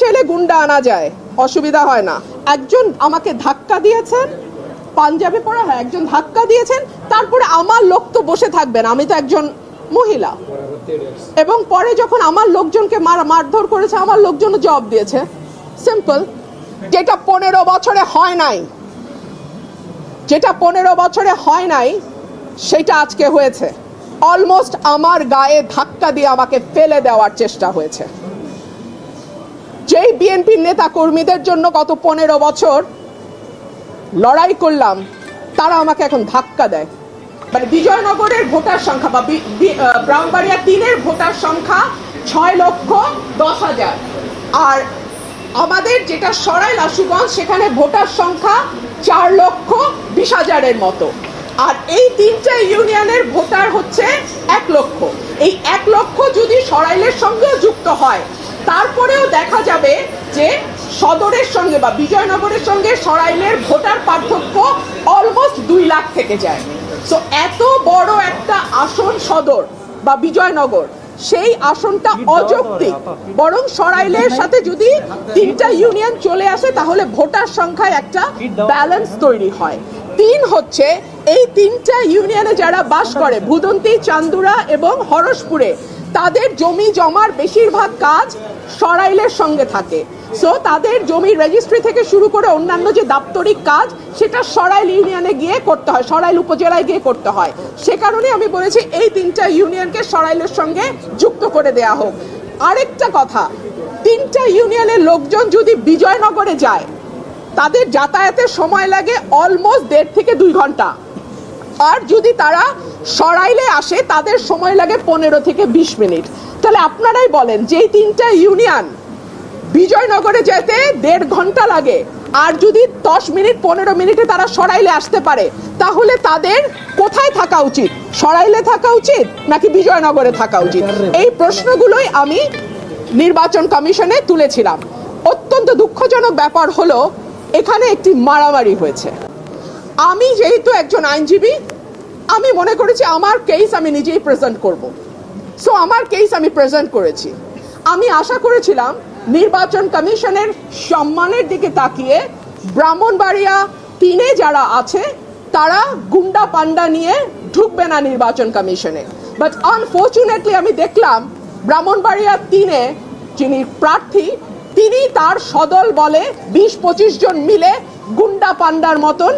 চাইলে গুন্ডা আনা যায়। অসুবিধা হয় না। একজন আমাকে ধাক্কা দিয়েছেন, পাঞ্জাবি পরা হয়, একজন ধাক্কা দিয়েছেন, তারপরে আমার লোক তো বসে থাকবেন, আমি তো একজন মহিলা। এবং পরে যখন আমার লোকজনকে মার, মারধর করেছে, আমার লোকজন জবাব দিয়েছে সিম্পল যেটা পনেরো বছরে হয় নাই, যেটা পনেরো বছরে হয় নাই, সেটা আজকে হয়েছে। অলমোস্ট আমার গায়ে ধাক্কা দিয়ে আমাকে ফেলে দেওয়ার চেষ্টা হয়েছে। যেই বিএনপির নেতা কর্মীদের জন্য গত পনেরো বছর লড়াই করলাম, তারা আমাকে এখন ধাক্কা দেয়। মানে বিজয়নগরের ভোটার সংখ্যা বা বি- বি- ব্রাহ্মণবাড়িয়া তিনের ভোটার সংখ্যা ছয় লক্ষ দশ হাজার। আর আমাদের যেটা সরাই লাসুগঞ্জ, সেখানে ভোটার সংখ্যা চার লক্ষ বিশ হাজারের মতো। আর এই তিনটা ইউনিয়নের ভোটার হচ্ছে এক লক্ষ। এই এক লক্ষ যদি সরাইলের সঙ্গেও যুক্ত হয় যে সদরের সঙ্গে বা বিজয়নগরের সঙ্গে সরাইলের ভোটার পার্থক্য অলমোস্ট দুই লাখ থেকে যায়। সো এত বড় একটা আসন সদর বা বিজয়নগর সেই আসনটা অযৌক্তিক। বরং সরাইলের সাথে যদি তিনটা ইউনিয়ন চলে আসে তাহলে ভোটার সংখ্যায় একটা ব্যালেন্স তৈরি হয়। তিন হচ্ছে এই তিনটা ইউনিয়নে যারা বাস করে ভুদন্তি চান্দুরা এবং হরসপুরে তাদের জমি জমার বেশিরভাগ কাজ সরাইলের সঙ্গে থাকে। সো তাদের জমির রেজিস্ট্রি থেকে শুরু করে অন্যান্য যে দাপ্তরিক কাজ, সেটা সরাইল ইউনিয়নে গিয়ে করতে হয়, সরাইল উপজেলায় গিয়ে করতে হয়। সে কারণে আমি বলেছি, এই তিনটা ইউনিয়নকে সরাইলের সঙ্গে যুক্ত করে দেয়া হোক। আরেকটা কথা, তিনটা ইউনিয়নের লোকজন যদি বিজয়নগরে যায়, তাদের যাতায়াতের সময় লাগে অলমোস্ট দেড় থেকে দুই ঘণ্টা। আর যদি তারা সরাইলে আসে, তাদের সময় লাগে পনেরো থেকে বিশ মিনিট। তাহলে আপনারাই বলেন যে তিনটা ইউনিয়ন বিজয়নগরে যেতে দেড় ঘণ্টা লাগে। আর যদি দশ মিনিট, পনেরো মিনিটে তারা সরাইলে আসতে পারে, তাহলে তাদের কোথায় থাকা উচিত? সরাইলে থাকা উচিত নাকি বিজয়নগরে থাকা উচিত? এই প্রশ্নগুলোই আমি নির্বাচন কমিশনে তুলেছিলাম। অত্যন্ত দুঃখজনক ব্যাপার হলো, এখানে একটি মারামারি হয়েছে। আমি যেহেতু একজন আইনজীবী, আমি মনে করেছি আমার কেস আমি নিজেই প্রেজেন্ট করব। সো আমার কেস আমি প্রেজেন্ট করেছি। আমি আশা করেছিলাম নির্বাচন কমিশনের সম্মানের দিকে তাকিয়ে ব্রাহ্মণবাড়িয়া তিনে যারা আছে, তারা গুন্ডা পান্ডা নিয়ে ঢুকবে না নির্বাচন কমিশনে। বাট আনফর্চুনেটলি আমি দেখলাম ব্রাহ্মণবাড়িয়া তিনে যিনি প্রার্থী, তিনি তার সদল বলে বিশ পঁচিশ জন মিলে গুন্ডা পান্ডার মতন